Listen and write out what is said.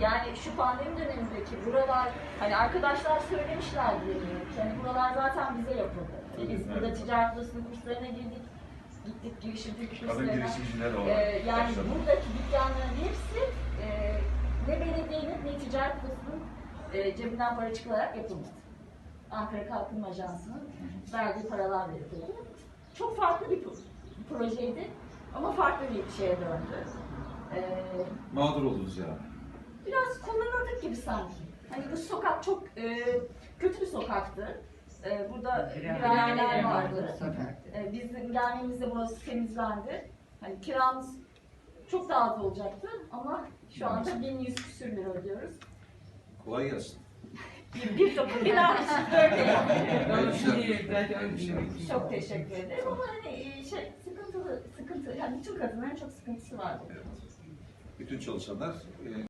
Yani şu pandemi dönemindeki buralar, hani arkadaşlar söylemişlerdi eminim. Hani buralar zaten bize yapıldı. Biz Evet. burada ticaret odasının kurslarına girdik. Gittik girişimcilik Kadın kurslarına. girişimciler Ee, yani başladı. buradaki dükkanların hepsi e, ne belediyenin ne ticaret odasının e, cebinden para çıkararak yapılmadı. Ankara Kalkınma Ajansı'nın verdiği paralarla yapıldı. Çok farklı bir pro- projeydi ama farklı bir şeye döndü. Ee, Mağdur oldunuz yani. Biraz kullanıldık gibi sanki. Hani bu sokak çok e, kötü bir sokaktı. E, burada biraneler vardı. E, bizim gelmemizde burası temizlendi. Hani kiramız çok daha az olacaktı ama şu anda 1100 küsür lira ödüyoruz. Kolay gelsin. Bir, bir topu bina için dört Güzel. Çok teşekkür ederim ama hani e, şey sıkıntılı, sıkıntı, yani bütün kadınların çok sıkıntısı var. Evet. Bütün çalışanlar e,